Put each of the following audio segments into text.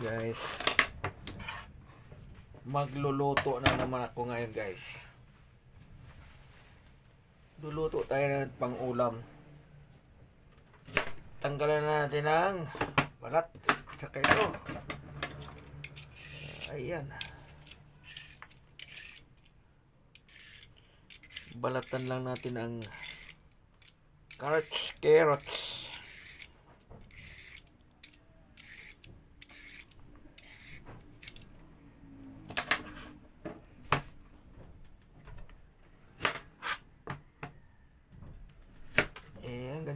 guys. Magluluto na naman ako ngayon guys. Luluto tayo ng pang ulam. Tanggalan na natin ang balat. Saka ito. Ayan. Balatan lang natin ang carrots, carrots.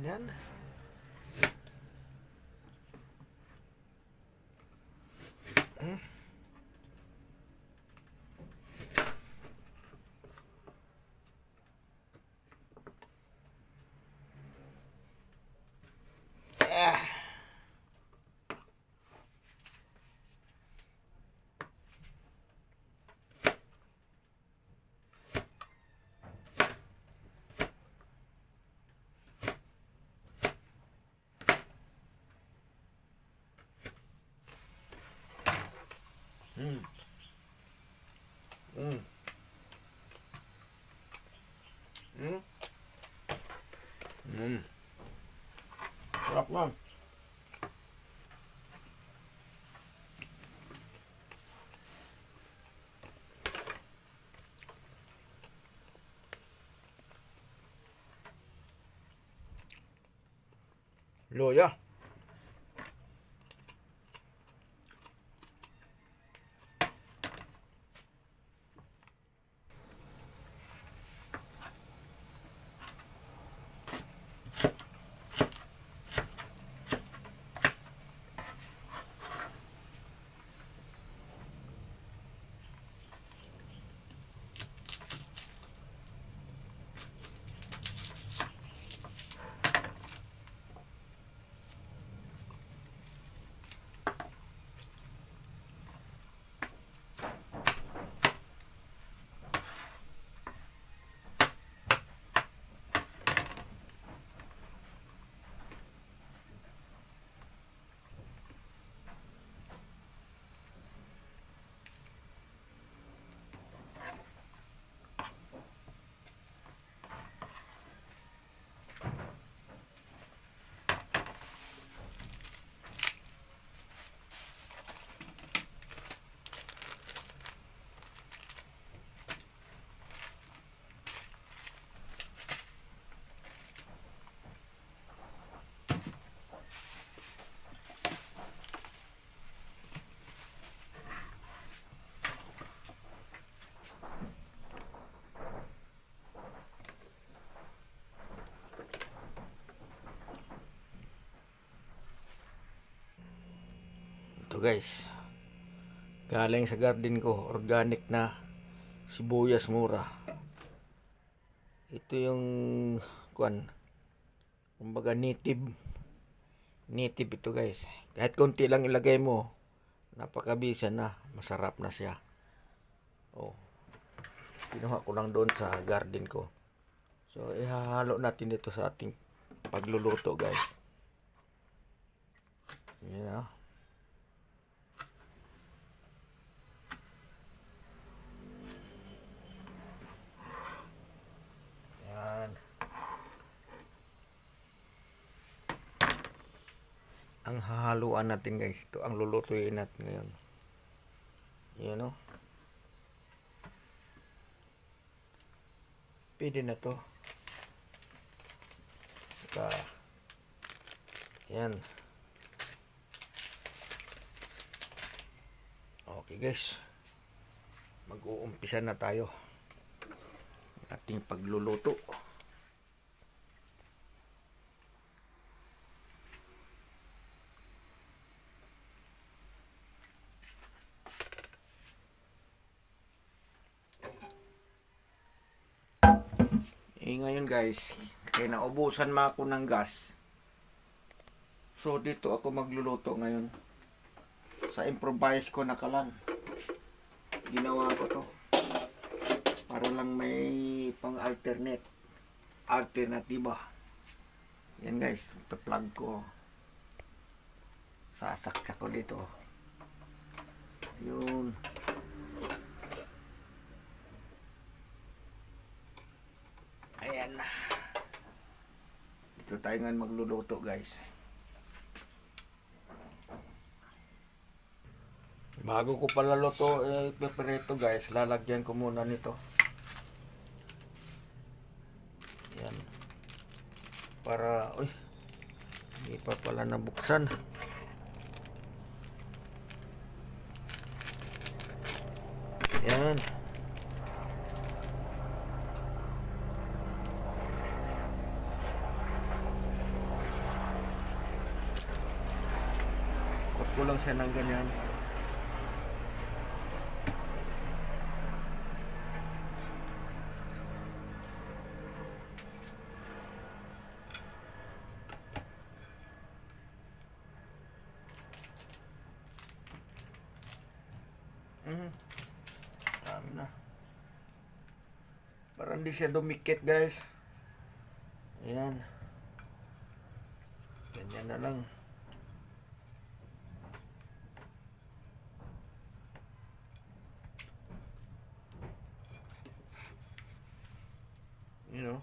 Ayan, ganyan. Eh. Ah. Mm. Mm. Mm. Mm. Sarap na. Loya. Ito guys. Galing sa garden ko, organic na sibuyas mura. Ito yung kuan. Kumbaga native. Native ito guys. Kahit konti lang ilagay mo, napakabisa na, masarap na siya. Oh. Kinuha ko lang doon sa garden ko. So, ihahalo natin dito sa ating pagluluto guys. Yan ah. Yan. Ang hahaluan natin guys. Ito ang lulutuin natin ngayon. Yan o. Pwede na to. Saka, yan. Okay guys. Mag-uumpisa na tayo ating pagluluto. Eh ngayon guys, kaya naubusan ma ako ng gas. So dito ako magluluto ngayon. Sa improvise ko na kalan. Ginawa ko to para lang may pang alternate alternatiba yan guys plug ko sasaksak ko dito Yun. Ayan na. Dito tayo ngayon magluluto guys. Bago ko pala luto, eh, peperito guys, lalagyan ko muna nito. Yan. Para, uy, hindi pa pala nabuksan. Yan. Kot ko lang siya ng ganyan. Mhm. Dami na. Para hindi siya dumikit, guys. Ayan. Ganyan na lang. You know.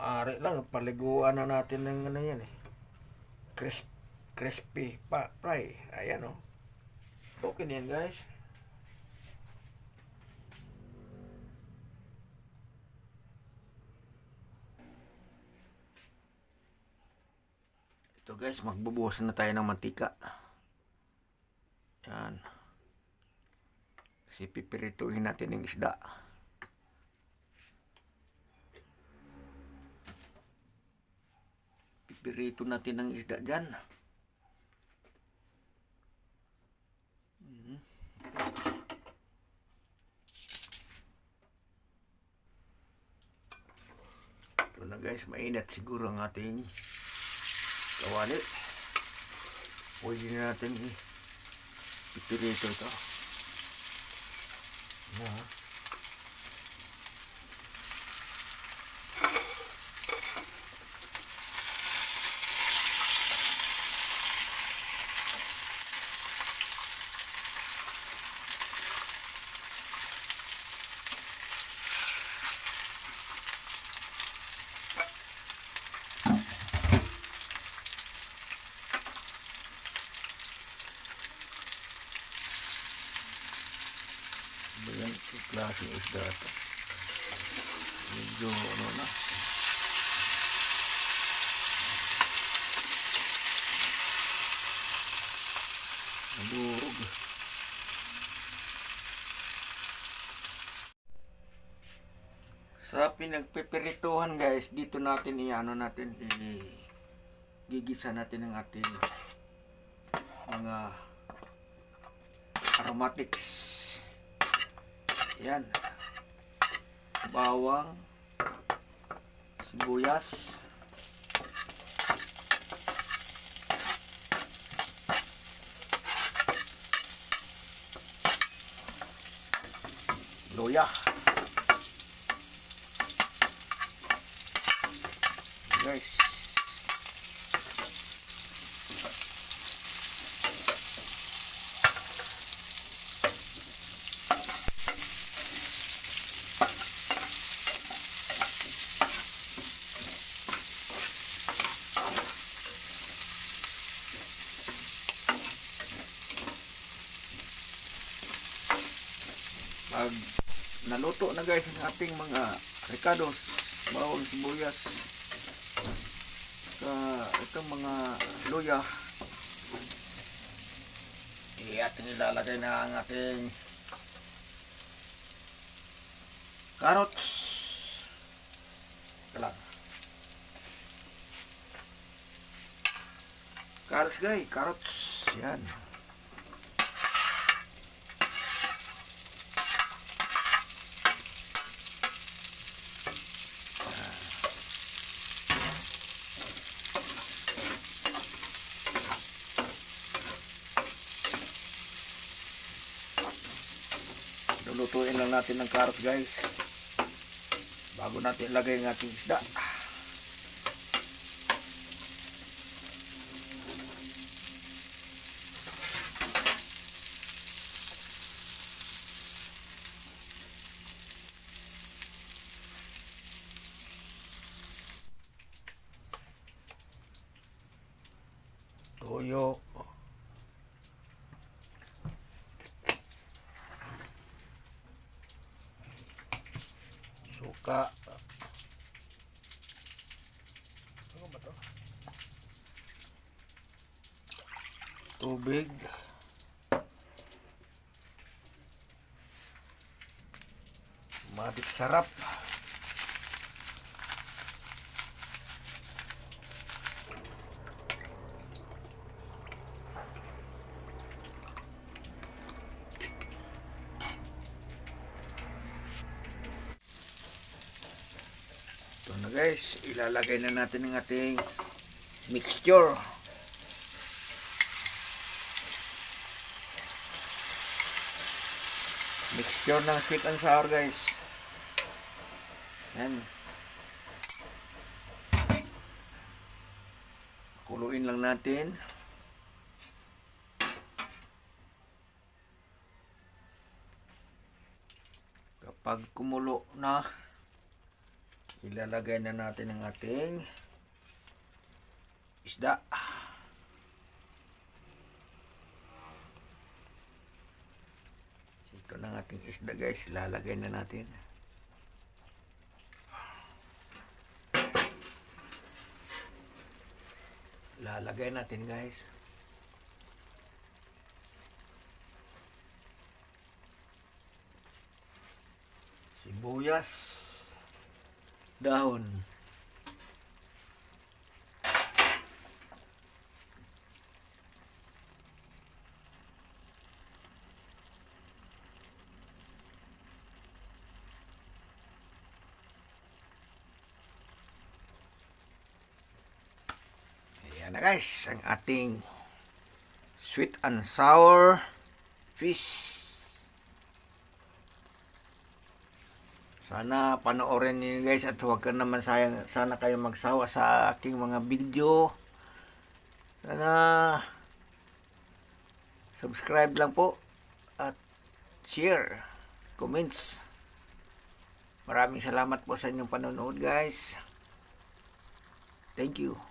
Maaari lang, paliguan na natin ng ano yan eh. Crisp, crispy pa, fry. Ayan o. Okay na yan guys. Ito guys, magbubuhos na tayo ng mantika. Yan. Kasi pipirituhin natin ng isda. Pipirito natin ng isda dyan. Mhm. Ito na guys, mainit siguro ang ating kawali. Pwede na natin i- pipirito ito. Na. Ba yan? Ito klase ng isda ito. Medyo ano na. Naburog. Sa pinagpipirituhan guys, dito natin i-ano natin i gigisa natin ang ating mga aromatics. Yan. Bawang, sibuyas, luya. Guys. Naluto na guys ang ating mga ricados, bawang sibuyas, sa itong mga luya, eh, ating ilalagay na ang ating carrots. Ito lang. Carrots guys, carrots. Yan. Lulutuin lang natin ng carrot guys. Bago natin ilagay ang ating isda. Toyo. Suka. Ano ba to? Tubig. Matik sarap. Ito na guys, ilalagay na natin ang ating mixture. Mixture ng sweet and sour guys. Yan. Kuluin lang natin. Kapag kumulo na, ilalagay na natin ang ating isda. Ito na ang ating isda guys, ilalagay na natin. Lalagay natin guys. Sibuyas. Dahon. Ayan na guys, ang ating sweet and sour fish. Sana panoorin niyo guys at huwag ka naman sayang, sana kayo magsawa sa aking mga video. Sana subscribe lang po at share, comments. Maraming salamat po sa inyong panonood guys. Thank you.